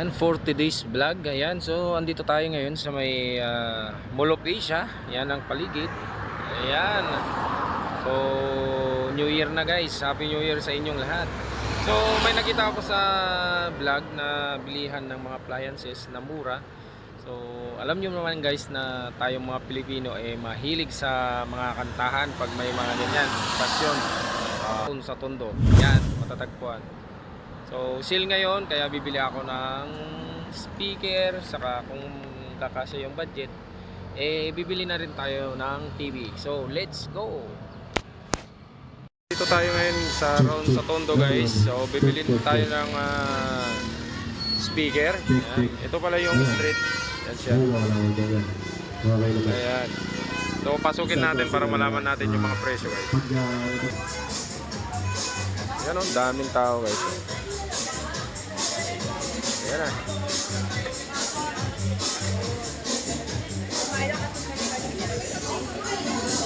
Yan, 40 days vlog. Ayan, so andito tayo ngayon sa may uh, Mall of Asia. Yan ang paligid. Ayan. So, New Year na guys. Happy New Year sa inyong lahat. So, may nakita ako sa vlog na bilihan ng mga appliances na mura. So, alam nyo naman guys na tayong mga Pilipino eh mahilig sa mga kantahan pag may mga ganyan, pasyon. Uh, sa tondo. Yan, matatagpuan. So, sale ngayon, kaya bibili ako ng speaker, saka kung kakasya yung budget, eh, bibili na rin tayo ng TV. So, let's go! Dito tayo ngayon sa round sa Tondo guys. So, bibili tayo ng ah, speaker. Ayan. Ito pala yung street. Yan siya. Ayan. So, pasukin natin para malaman natin yung mga presyo guys. Yan o, daming tao guys. Ayan na.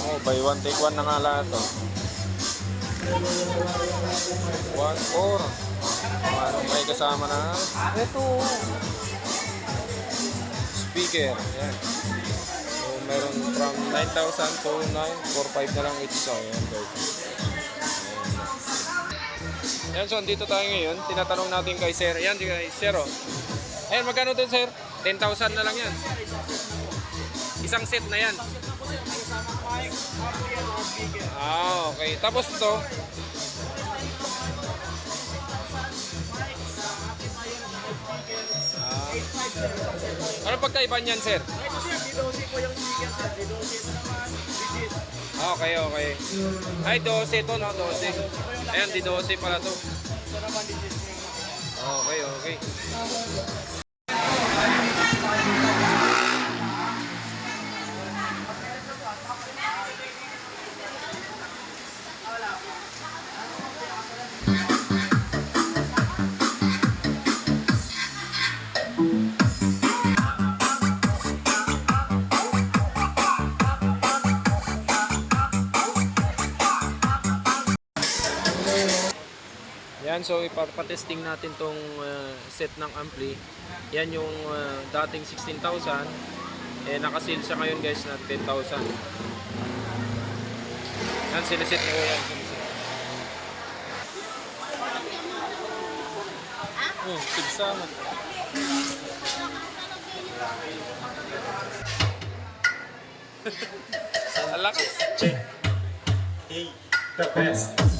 Oh, buy one take one na nga lahat to. One four. Ano, may kasama na ito. Speaker. Ayan. So, meron from 9,000 to 9,4,5 na lang each. So, ayan guys. Ayan, so andito tayo ngayon. Tinatanong natin kay Sir. Ayan, kay Sir. Oh. Ayan, magkano din Sir? 10,000 na lang yan. Isang set na yan. Ah, okay. Tapos ito. Ah. Ano pagkaiba niyan, Sir? Ah, Okay, okay. Ay, 12 to, no? 12. Ayan, di 12 pala to. Okay, okay. Yan, so ipapatesting natin tong uh, set ng ampli. Yan yung uh, dating 16,000. Eh, nakasil siya ngayon guys na 10,000. Yan, sinisit ko yan. Sinisit. Oh, pigsa man. Alakas. The best.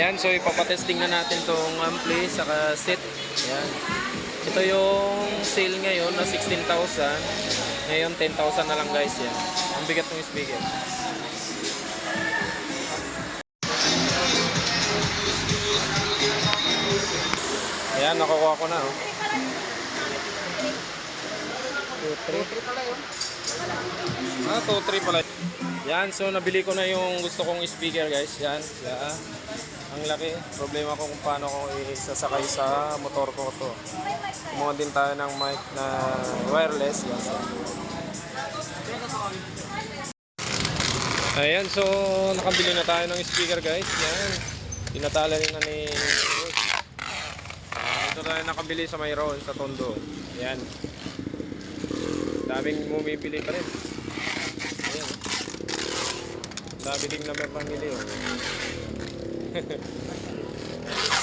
Ayan, so ipapatesting na natin tong ampli saka set. Ayan. Ito yung sale ngayon na 16,000. Ngayon 10,000 na lang guys yan. Ang bigat ng speaker. Ayan, nakukuha ko na. Oh. 2, 3 pala. Ah, 2, 3 pala. Yan, so nabili ko na yung gusto kong speaker guys. Yan, yeah. Ang laki. Problema ko kung paano ko isasakay sa motor ko to. Kumuha din tayo ng mic na wireless. Yan. Ayan, so nakabili na tayo ng speaker guys. Yan. Tinatala na ni Ito tayo nakabili sa Mayroon sa Tondo. Yan. Daming bumibili pa rin. Ayan. Dami ding na may pamili. Oh. バカ。